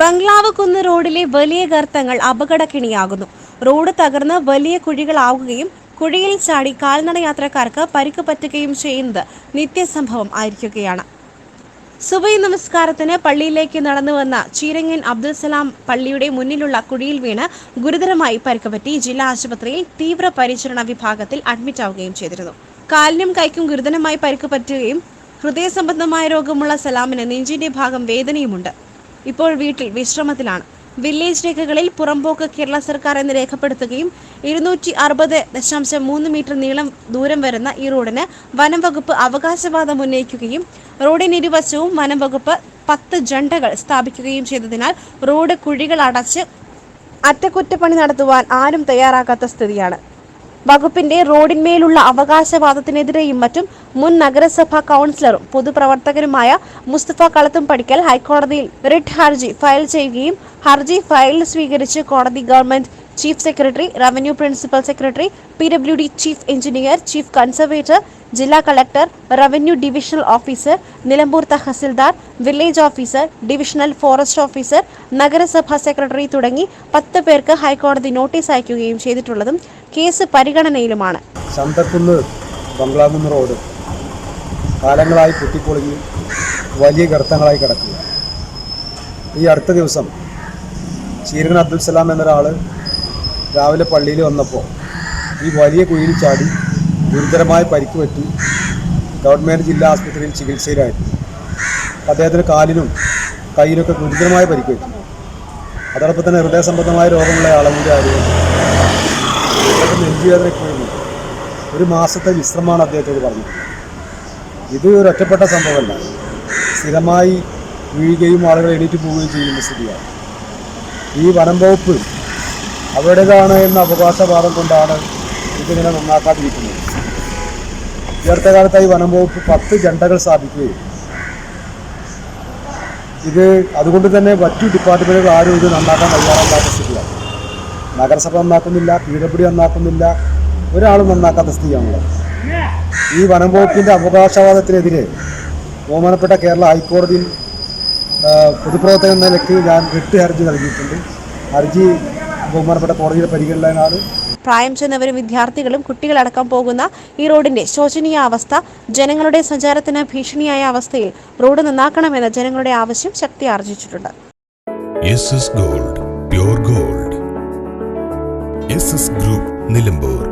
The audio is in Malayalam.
ബംഗ്ലാവ് കുന്ന് റോഡിലെ വലിയ ഗർത്തങ്ങൾ അപകടക്കിണിയാകുന്നു. റോഡ് തകർന്ന് വലിയ കുഴികളാവുകയും കുഴിയിൽ ചാടി കാൽനട യാത്രക്കാർക്ക് പരിക്ക് പറ്റുകയും ചെയ്യുന്നത് നിത്യസംഭവം ആയിരിക്കുകയാണ്. സുബൈ നമസ്കാരത്തിന് പള്ളിയിലേക്ക് നടന്നു വന്ന ചീരങ്ങൻ അബ്ദുൽ സലാം പള്ളിയുടെ മുന്നിലുള്ള കുഴിയിൽ വീണ് ഗുരുതരമായി പരിക്കുപറ്റി ജില്ലാ ആശുപത്രിയിൽ തീവ്ര പരിചരണ വിഭാഗത്തിൽ അഡ്മിറ്റ് ആവുകയും ചെയ്തിരുന്നു. കാലിനും കൈക്കും ഗുരുതരമായി പരിക്ക് പറ്റുകയും ഹൃദയ സംബന്ധമായ രോഗമുള്ള സലാമിന് നെഞ്ചിന്റെ ഭാഗം വേദനയുമുണ്ട്. ഇപ്പോൾ വീട്ടിൽ വിശ്രമത്തിലാണ്. വില്ലേജ് രേഖകളിൽ പുറമ്പോക്ക് കേരള സർക്കാർ എന്ന് രേഖപ്പെടുത്തുകയും ഇരുന്നൂറ്റി അറുപത് ദശാംശം മൂന്ന് മീറ്റർ നീളം ദൂരം വരുന്ന ഈ റോഡിന് വനം വകുപ്പ് അവകാശവാദം ഉന്നയിക്കുകയും റോഡിനിരുവശവും വനം വകുപ്പ് പത്ത് ജണ്ടകൾ സ്ഥാപിക്കുകയും ചെയ്തതിനാൽ റോഡ് കുഴികൾ അടച്ച് അറ്റകുറ്റപ്പണി നടത്തുവാൻ ആരും തയ്യാറാകാത്ത സ്ഥിതിയാണ്. വകുപ്പിന്റെ റോഡിന്മേലുള്ള അവകാശവാദത്തിനെതിരെയും മറ്റും മുൻ നഗരസഭാ കൗൺസിലറും പൊതുപ്രവർത്തകരുമായ മുസ്തഫ കളത്തും പഠിക്കൽ ഹൈക്കോടതിയിൽ റിട്ട് ഹർജി ഫയൽ ചെയ്യുകയും ഹർജി ഫയൽ സ്വീകരിച്ച് കോടതി government chief secretary revenue principal secretary P W D chief engineer chief conservator ജില്ലാ collector revenue divisional officer Nilambur tahsildar village officer divisional forest officer നഗരസഭാ സെക്രട്ടറി തുടങ്ങി പത്ത് പേർക്ക് ഹൈക്കോടതി നോട്ടീസ് അയക്കുകയും ചെയ്തിട്ടുള്ളതും കേസ് പരിഗണനയിലുമാണ്. കാലങ്ങളായി പൊട്ടിപ്പൊളിഞ്ഞ് വലിയ ഗർത്തങ്ങളായി കിടക്കുക. ഈ അടുത്ത ദിവസം ചീരകൻ അബ്ദുൽ സലാം എന്നൊരാൾ രാവിലെ പള്ളിയിൽ വന്നപ്പോൾ ഈ വലിയ കുഴിയിൽ ചാടി ഗുരുതരമായ പരിക്ക് പറ്റി ഗവൺമെന്റ് ജില്ലാ ആശുപത്രിയിൽ ചികിത്സയിലായിരുന്നു. അദ്ദേഹത്തിന് കാലിനും കയ്യിലൊക്കെ ഗുരുതരമായ പരിക്ക് പറ്റി. അതോടൊപ്പം തന്നെ ഹൃദയ സംബന്ധമായ രോഗമുള്ള ആളും കൂടി ആയിരുന്നു. ഒരു മാസത്തെ വിശ്രമമാണ് അദ്ദേഹത്തോട് പറഞ്ഞത്. ഇത് ഒരു ഒറ്റപ്പെട്ട സംഭവമല്ല. സ്ഥിരമായി വീഴുകയും ആളുകൾ എണീറ്റ് പോവുകയും ചെയ്യുന്ന സ്ഥിതിയാണ്. ഈ വനം വകുപ്പ് അവരുടേതാണ് എന്ന അവകാശവാദം കൊണ്ടാണ് ഇതിങ്ങനെ നന്നാക്കാതിരിക്കുന്നത്. ഈ കാലത്തായി വനം വകുപ്പ് പത്ത് ജണ്ടകൾ സ്ഥാപിക്കുകയും ഇത് അതുകൊണ്ട് തന്നെ മറ്റു ഡിപ്പാർട്ട്മെന്റുകൾ ആരും ഇത് നന്നാക്കാൻ തയ്യാറാക്കാത്ത സ്ഥിതിയാണ്. നഗരസഭ നന്നാക്കുന്നില്ല പി നന്നാക്കുന്നില്ല ഒരാളും നന്നാക്കാത്ത സ്ഥിതിയാണുള്ളത്. ഈ വനം വകുപ്പിന്റെ അവകാശവാദത്തിനെതിരെ ബഹുമാനപ്പെട്ട കേരള ഹൈക്കോടതിയിൽ പൊതുപ്രവർത്തകൻ എന്ന നിലയ്ക്ക് ഞാൻ റിട്ട് ഹർജി നൽകിയിട്ടുണ്ട്. ഹർജി ബഹുമാനപ്പെട്ട കോടതിയുടെ പരിഗണനയിലാണ്. പ്രായം ചെന്നവരും വിദ്യാർത്ഥികളും കുട്ടികളടക്കം പോകുന്ന ഈ റോഡിന്റെ ശോചനീയ അവസ്ഥ ജനങ്ങളുടെ സഞ്ചാരത്തിന് ഭീഷണിയായ അവസ്ഥയിൽ റോഡ് നന്നാക്കണമെന്ന ജനങ്ങളുടെ ആവശ്യം ശക്തി ആർജിച്ചിട്ടുണ്ട്. Gold pure gold. Group Nilambur.